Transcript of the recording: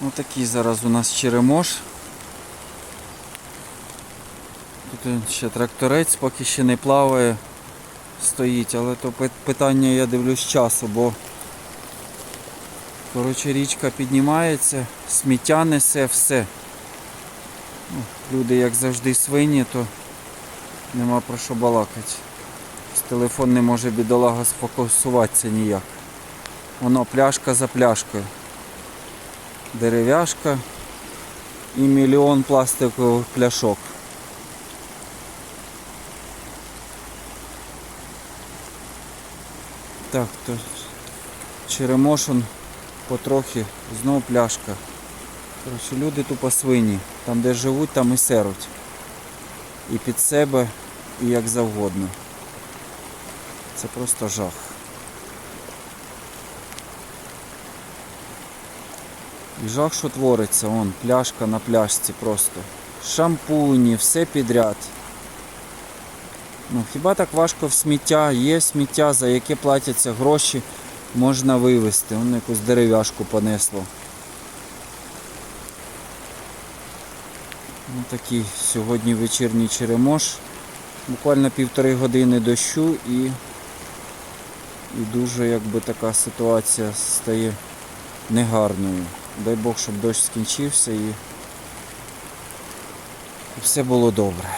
Ось такий зараз у нас черемош. Тут ще тракторець поки ще не плаває, стоїть, але то питання я дивлюсь часу, бо коротше, річка піднімається, сміття несе все. Ну, люди як завжди свині, то нема про що балакати. Телефон не може бідолага сфокусуватися ніяк. Воно пляшка за пляшкою. Дерев'яшка і мільйон пластикових пляшок. Так, то черемошин потрохи, знов пляшка. Коротше, люди тупо свині. Там де живуть, там і серуть. І під себе, і як завгодно. Це просто жах. І жах, що твориться, он, пляшка на пляшці просто. Шампуні, все підряд. Ну, хіба так важко в сміття? Є сміття, за яке платяться гроші, можна вивезти. Вон якусь дерев'яшку понесло. Ну, такий сьогодні вечірній черемош. Буквально півтори години дощу і, і дуже якби така ситуація стає негарною. Дай Бог, щоб дощ скінчився і, все було добре.